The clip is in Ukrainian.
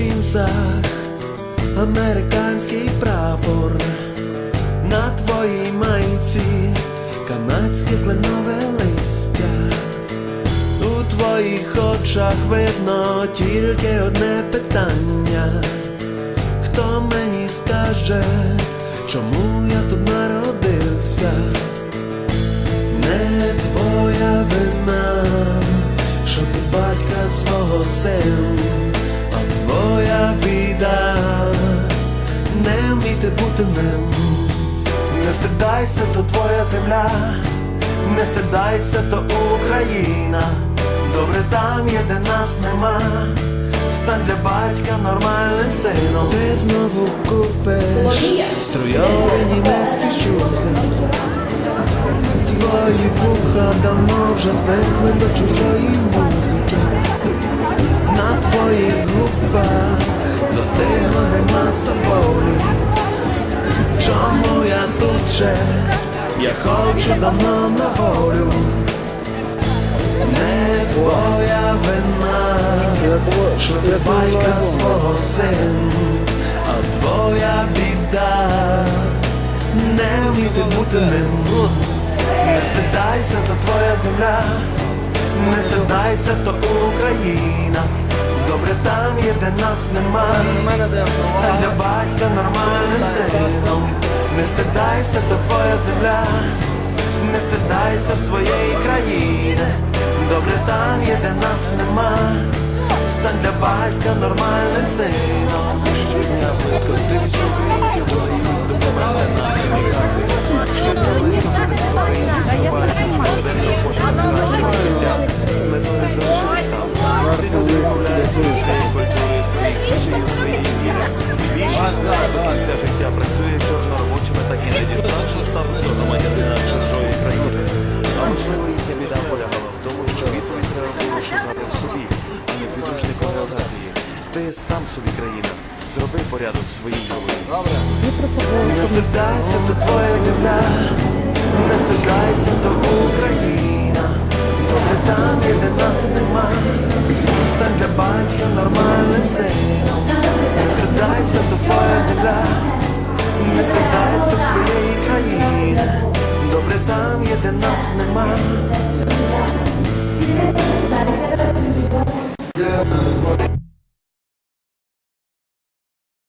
джинсах американський прапор, на твоїй майці канадське кленове листя. У твоїх очах видно тільки одне питання. Хто мені скаже, чому я тут народився? Не твоя вина, що ти батька свого син, а твоя біда, не вміти бути ним. Не стидайся, то твоя земля, не стидайся, то Україна. Добре там є, де нас нема. Стань для батька нормальним сином. Ти знову купиш струйовий німецький щузи. Твої вуха давно вже звикли до чужої музики. На твоїх губах застигла гримаса болі. Чому я тут ще? Я хочу давно на волю. Не твоя вина, що ти батька свого син, а твоя біда, не вміти бути ним. Не стидайся, то твоя земля, не стидайся, то Україна. Добре там є, де нас нема. Стань для батька нормальним сином. Не стидайся, то твоя земля, не стидайся своєї країни. Добре там є, де нас нема. Стань для батька нормальним сином. Щодня близько тисячі українців волеють і не діставши статусу громадянина чужої країни. А можливо, їхня біда полягала в тому, що відповідь треба було шукати в собі, а не в підручнику географії. Ти сам собі країна. Зроби порядок своїй голові. Не стидайся, то твоя земля, не стидайся, то Україна. Добре там, де нас нема. Стань для батька нормальним сином. Не стидайся, то твоя земля, не стикайся своєї країни, добре там є, де нас нема. Yeah.